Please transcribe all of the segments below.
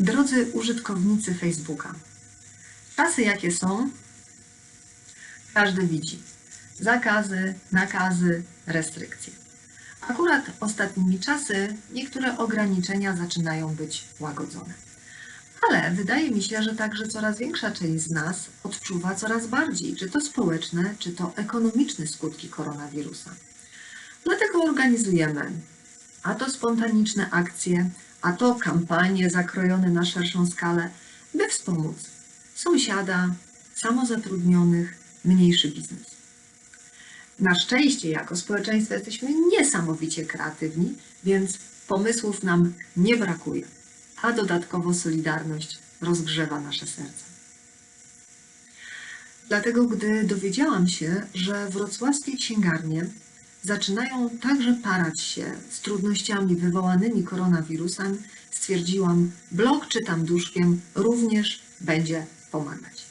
Drodzy użytkownicy Facebooka, czasy jakie są, każdy widzi. Zakazy, nakazy, restrykcje. Akurat ostatnimi czasy niektóre ograniczenia zaczynają być łagodzone. Ale wydaje mi się, że także coraz większa część z nas odczuwa coraz bardziej, czy to społeczne, czy to ekonomiczne skutki koronawirusa. Dlatego organizujemy a to spontaniczne akcje, a to kampanie zakrojone na szerszą skalę, by wspomóc sąsiada, samozatrudnionych, mniejszy biznes. Na szczęście, jako społeczeństwo, jesteśmy niesamowicie kreatywni, więc pomysłów nam nie brakuje, a dodatkowo Solidarność rozgrzewa nasze serca. Dlatego, gdy dowiedziałam się, że wrocławskie księgarnie zaczynają także parać się z trudnościami wywołanymi koronawirusem, stwierdziłam, blog Czytam Duszkiem również będzie pomagać.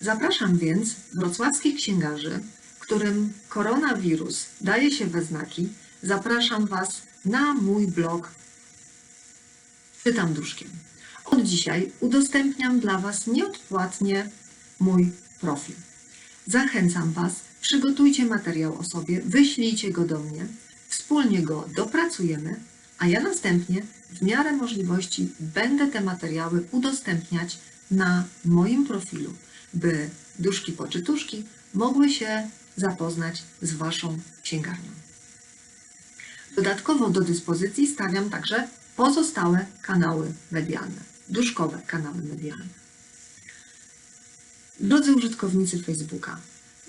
Zapraszam więc wrocławskich księgarzy, którym koronawirus daje się we znaki, zapraszam Was na mój blog Czytam Duszkiem. Od dzisiaj udostępniam dla Was nieodpłatnie mój profil. Zachęcam Was, przygotujcie materiał o sobie, wyślijcie go do mnie, wspólnie go dopracujemy, a ja następnie w miarę możliwości będę te materiały udostępniać na moim profilu, by duszki poczytuszki mogły się zapoznać z Waszą księgarnią. Dodatkowo do dyspozycji stawiam także pozostałe kanały medialne, duszkowe kanały medialne. Drodzy użytkownicy Facebooka,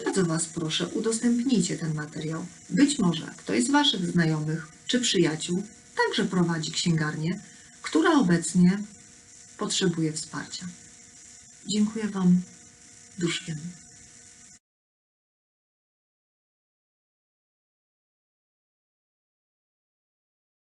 bardzo Was proszę, udostępnijcie ten materiał. Być może ktoś z Waszych znajomych czy przyjaciół także prowadzi księgarnię, która obecnie potrzebuje wsparcia. Dziękuję Wam duszkiem.